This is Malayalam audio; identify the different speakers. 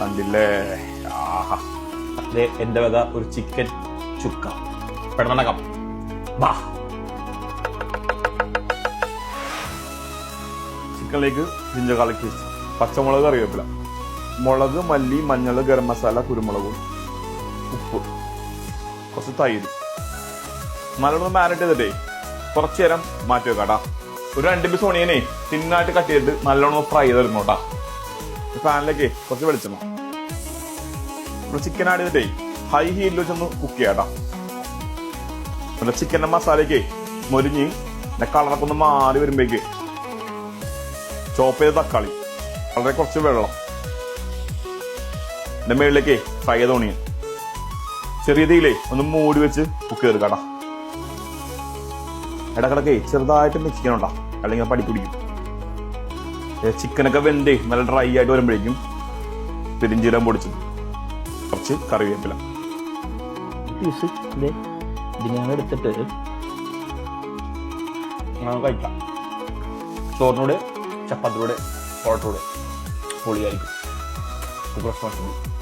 Speaker 1: കണ്ടില്ലേ? ആഹാ. എന്റെ വക ഒരു ചിക്കൻ ചുക്ക. പെടന്നടക്കം. ബാ ചിക്കനിലേക്ക് ജിഞ്ചർ കളിക്ക് പച്ചമുളക് കറിവേപ്പില. മുളക് മല്ലി മഞ്ഞൾ ഗരം മസാല കുരുമുളകും ഉപ്പ്. കുറച്ച് തൈര്. നല്ലോണം മാരിനേറ്റ് ചെയ്തിട്ടേ കുറച്ചു നേരം മാറ്റി വെക്കാട്ടാ ഒരു രണ്ട് പീസ് ഓണിയനെ തിന്നായിട്ട് കട്ട് ചെയ്തിട്ട് നല്ലോണം ഫ്രൈ ചെയ്തെടുക്കണം പാനിലേക്ക് കുറച്ച് വെളിച്ചെണ്ണ. നമ്മൾ ചിക്കൻ ആഡ് ചെയ്തിട്ടേ ഹൈ ഹീറ്റിൽ വെച്ചൊന്ന് കുക്ക് ചെയ്യാം നമ്മുടെ ചിക്കന്റെ മസാലയ്ക്ക് മൊരിഞ്ഞ് പിന്നെ കളറൊക്കെ ഒന്ന് മാറി വരുമ്പോഴേക്ക് ചോപ്പ് ചെയ്ത തക്കാളി വളരെ കുറച്ച് വെള്ളം എന്റെ മേളിലേക്ക് ഫ്രൈ ചെയ്ത ഓണിയൻ ചെറിയ തീയിലേ ഒന്ന് മൂടി വെച്ച് കുക്ക് ചെയ്തെടുക്കാട്ടാ ഇടക്കിടക്കേ ചെറുതായിട്ട് മിക്സ് ചെയ്യണോട്ടാ അല്ലെങ്കിൽ പടി പിടിക്കും. ഏ, ചിക്കനൊക്കെ വെന്ത് നല്ല ഡ്രൈ ആയിട്ട് വരുമ്പോഴേക്കും പെരിഞ്ചീരം പൊടിച്ചത് കുറച്ച് കറിവേപ്പില.
Speaker 2: പീസ് ഇത് ഇതിനെ എടുത്തിട്ട്
Speaker 1: കഴിക്കാം. ചോറിനൂടെ ചപ്പാത്തിലൂടെ പൊറോട്ടൂടെ പൊളിയായിരിക്കും. Super sponsor